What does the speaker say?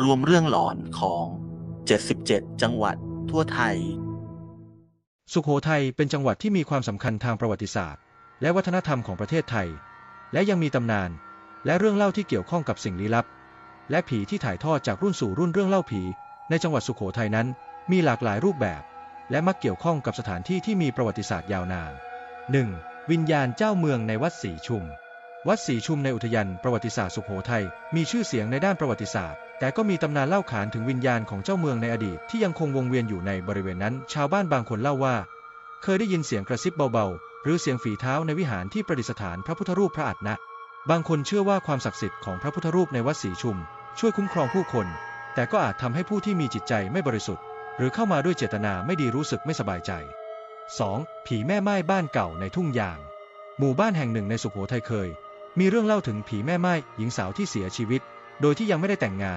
รวมเรื่องหลอนของ 77 จังหวัดทั่วไทย สุโขทัยเป็นจังหวัดที่มีความสำคัญทางประวัติศาสตร์ และวัฒนธรรมของประเทศไทย และยังมีตำนาน และเรื่องเล่าที่เกี่ยวข้องกับสิ่งลี้ลับ และผีที่ถ่ายทอดจากรุ่นสู่รุ่นเรื่องเล่าผี ในจังหวัดสุโขทัยนั้น มีหลากหลายรูปแบบ และมักเกี่ยวข้องกับสถานที่ที่มีประวัติศาสตร์ยาวนาน 1. วิญญาณเจ้าเมืองในวัดศรีชุม วัดศรีชุมในอุทยานประวัติศาสตร์สุโขทัยมีชื่อเสียงในด้านประวัติศาสตร์ แต่ก็มีตำนานเล่าขานถึงวิญญาณของเจ้าเมืองในอดีตที่ยังคงวงเวียนอยู่ในบริเวณนั้น ชาวบ้านบางคนเล่าว่า เคยได้ยินเสียงกระซิบเบาๆ หรือเสียงฝีเท้าในวิหารที่ประดิษฐานพระพุทธรูปพระอัฏฐนะบางคนเชื่อว่าความศักดิ์สิทธิ์ของพระพุทธรูปในวัดศรีชุม ช่วยคุ้มครองผู้คน แต่ก็อาจทำให้ผู้ที่มีจิตใจไม่บริสุทธิ์ หรือเข้ามาด้วยเจตนาไม่ดีรู้สึกไม่สบายใจ 2. ผีแม่ไม้บ้านเก่าในทุ่งยาง หมู่บ้านแห่งหนึ่งในสุโขทัยเคย มีเรื่องเล่าถึงผีแม่ไม้หญิงสาวที่เสียชีวิต โดยที่ยังไม่ได้แต่งงาน